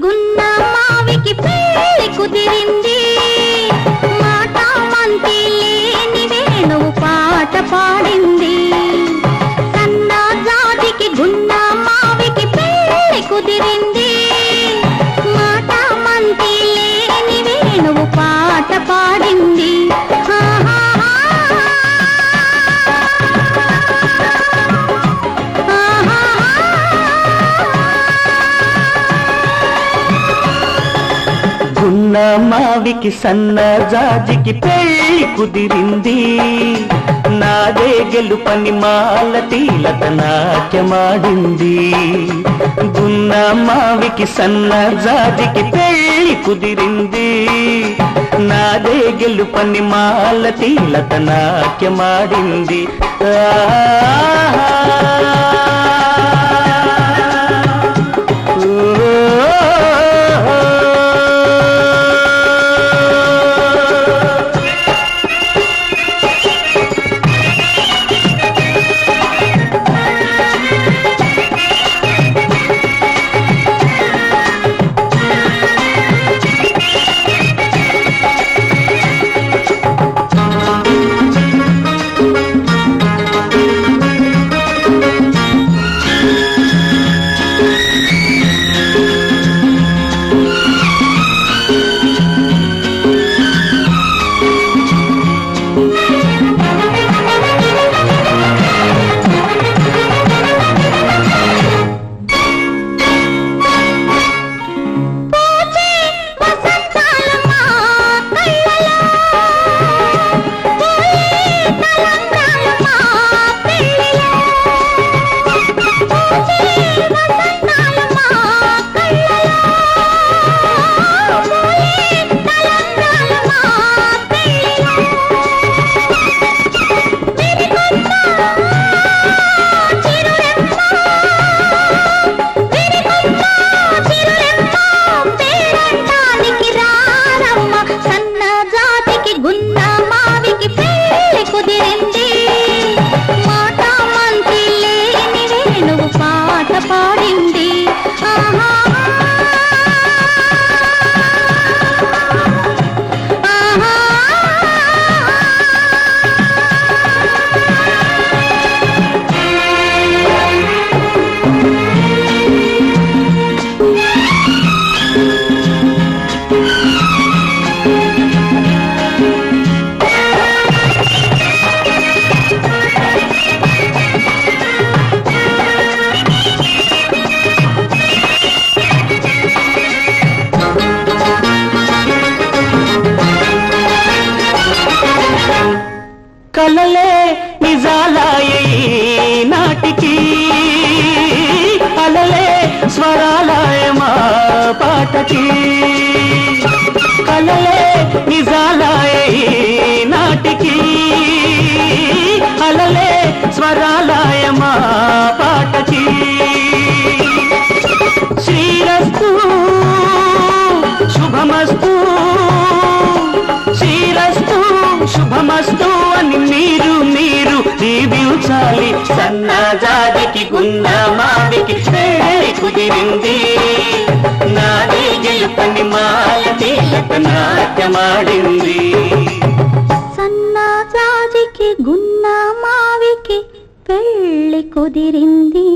good ఉన్న మావికి సన్న జాజికి పెళ్ళి కుదిరింది. నాదే గెలుపని మాలతీలత నాట్యమాడింది. ఉన్న మావికి సన్న జాజికి పెళ్ళి కుదిరింది. నాదే గెలుపని మాలతీలత నాట్యమాడింది. ఆ స్వరాలయమా పాటకి? ಕುದಿರಿಂದೆ ನಾವೇ ಗೆಲುಪನಿ ಮಾಲ ತೇಲಪ ನಾಟ್ಯ ಮಾಡಿಂದೆ ಸಣ್ಣ ಜಾಜಿಕೆ ಗುನ್ನ ಮಾವಿಕೆ పెళ్ళి కుదిరింది